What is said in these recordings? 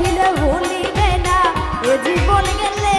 ছিল ভুলিবে না এ জীবন গেলে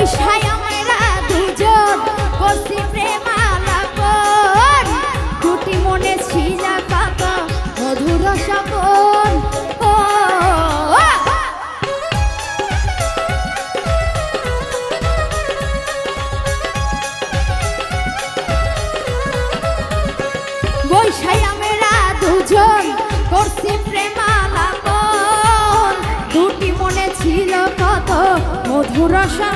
পয়সায় আমার মধুরসা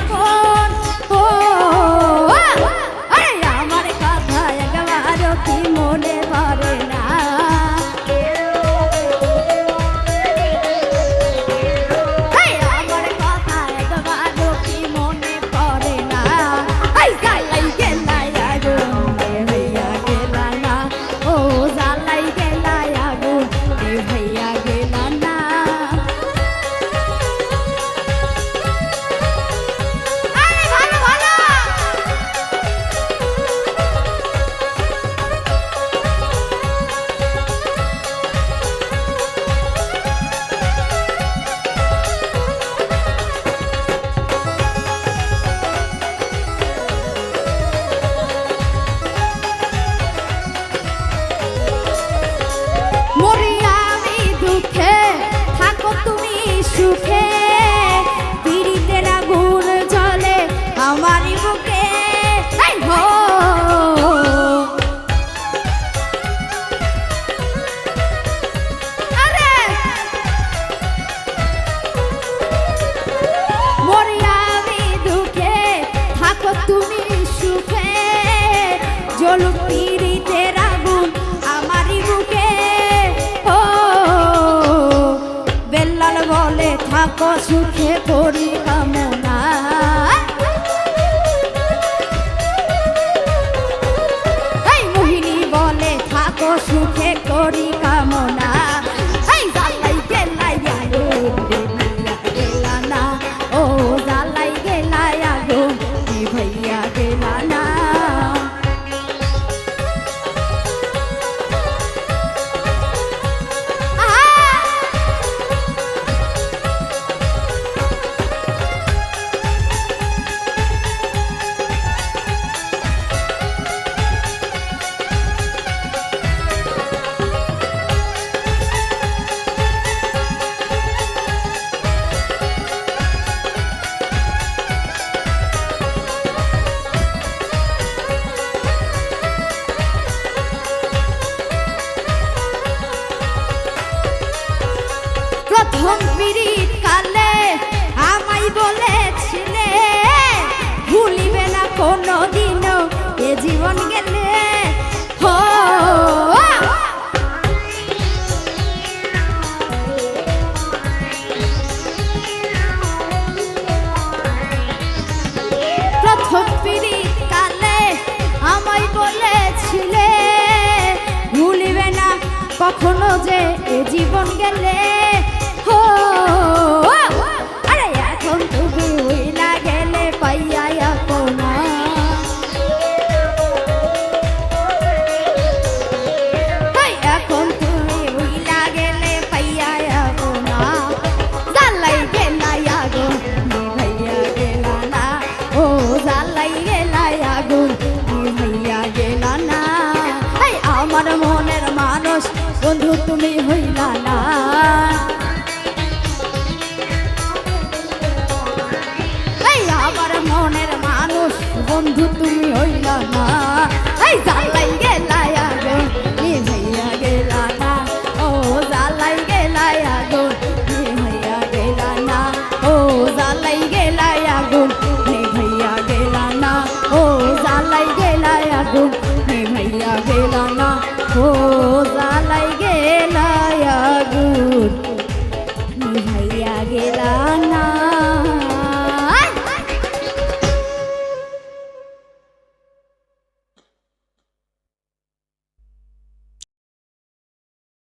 সুখে পড়িলাম কখনো যে এ জীবন গেলে হো তুমি হইলা না। আমার মনের মানুষ বন্ধু তুমি হইলা না। এই